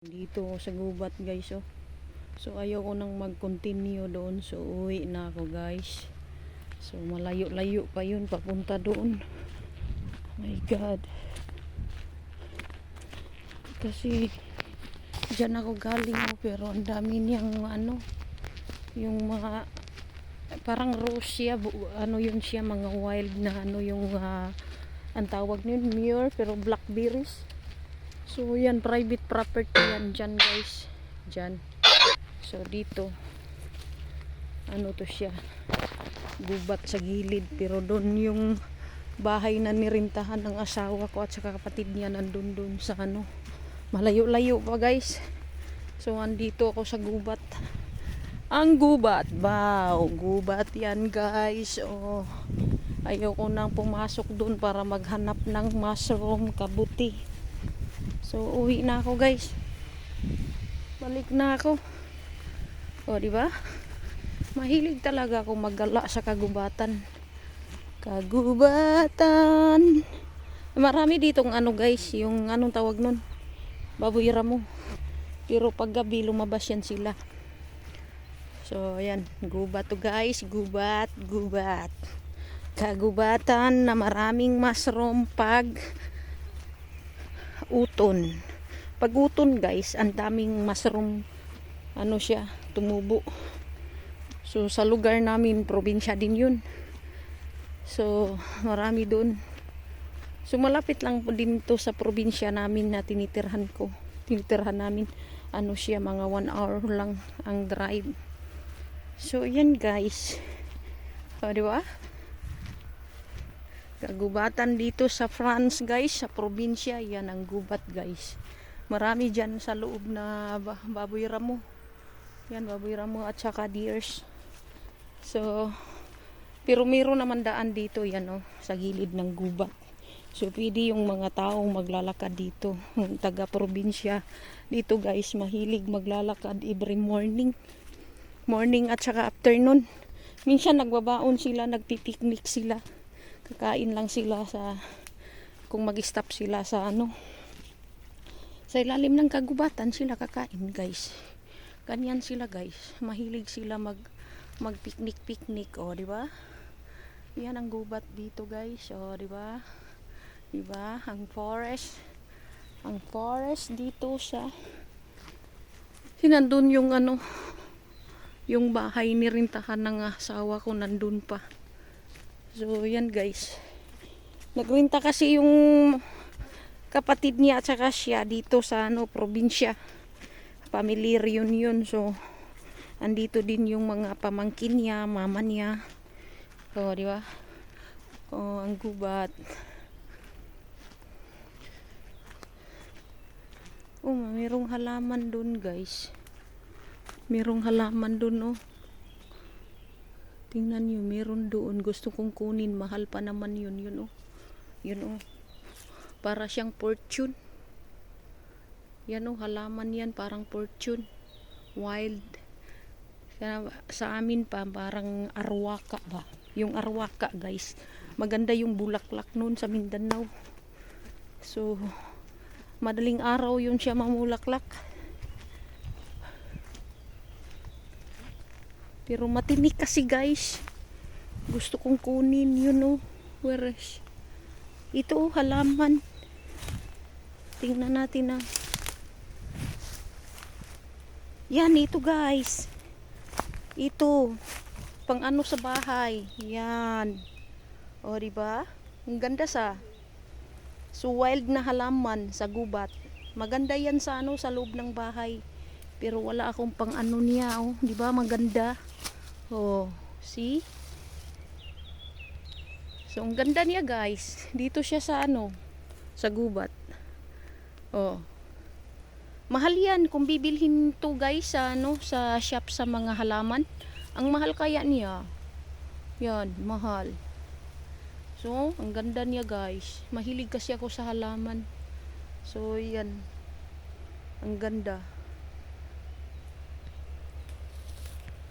Dito ako sa gubat guys oh. So ayaw ko nang mag-continue doon. So uwi na ako guys. So malayo-layo pa yun papunta doon. My God. Kasi dyan ako galing oh, pero ang dami niyang ano yung mga parang rose siya ano yun siya mga wild na ano yung ah, ang tawag nun mure pero blackberries So yan, private property yan dyan guys. Dyan. So dito, ano to siya, gubat sa gilid. Pero doon yung bahay na nirintahan ng asawa ko at saka kapatid niya nandun doon sa ano, malayo-layo pa guys. So andito ako sa gubat. Ang gubat, wow, gubat yan guys. Oh, ayaw ko nang pumasok doon para maghanap ng mushroom kabuti. So, uwi na ako, guys. Balik na ako. O, di ba? Mahilig talaga ako maggala sa kagubatan. Kagubatan. Marami ditong ano, guys, yung anong tawag nun? Baboy ramo. Pero pag gabi, lumabas yan sila. So, ayan. Gubat to, guys. Gubat, gubat. Kagubatan na maraming mushroom pag uton. Pag uton guys, ang daming mushroom ano siya, tumubo. So sa lugar namin, probinsya din 'yun. So marami doon. So malapit lang po din to sa probinsya namin na tinitirhan ko. Tinitirhan namin ano siya mga 1 hour lang ang drive. So yan guys. O, di ba? Kagubatan dito sa France guys, sa probinsya, yan ang gubat guys. Marami dyan sa loob na ba- baboy ramo. Yan, baboy ramo at saka deers. So, pero meron naman daan dito yan oh, sa gilid ng gubat. So, pwede yung mga taong maglalakad dito. Taga probinsya. Dito guys, mahilig maglalakad every morning. Morning at saka afternoon. Minsan nagbabaon sila, nagpipiknik sila kakain lang sila sa kung mag-stop sila sa ano sa ilalim ng kagubatan sila kakain guys. Ganyan sila guys. Mahilig sila mag mag picnic picnic oh di ba? Yan ang gubat dito guys oh di ba? Di ba? Ang forest. Ang forest dito sa sinandun yung ano yung bahay nirintahan ng asawa ko nandun pa So, yan guys. Nagrenta kasi yung kapatid niya at saka siya dito sa ano, probinsya. Family reunion. So, andito din yung mga pamangkin niya, mama niya. So, di ba? Oh, ang gubat. Oh, mayroong halaman dun, guys. Merong halaman dun, oh. Tingnan nyo, meron doon. Gusto kong kunin. Mahal pa naman yun. Yun oh. Yun oh. Para siyang fortune. Yan oh, halaman yan. Parang fortune. Wild. Kaya sa amin pa, parang arwaka ba? Yung arwaka guys. Maganda yung bulaklak noon sa Mindanao. So, madaling araw yun siya mamulaklak. Pero matinik kasi guys. Gusto kong kunin yun oh. Where is? Ito oh, halaman. Tingnan natin ah. Yan, ito guys. Ito. Pang ano sa bahay. Yan. O, ba? Ang ganda sa. So, wild na halaman sa gubat. Maganda yan sa ano, sa loob ng bahay. Pero wala akong pang ano niya, oh. Di ba? Maganda. Oh, see? So, ang ganda niya, guys. Dito siya sa ano, sa gubat. Oh. Mahal yan kung bibilhin to guys sa ano sa shop sa mga halaman. Ang mahal kaya niya. Yan, mahal. So, ang ganda niya guys. Mahilig kasi ako sa halaman. So, yan. Ang ganda.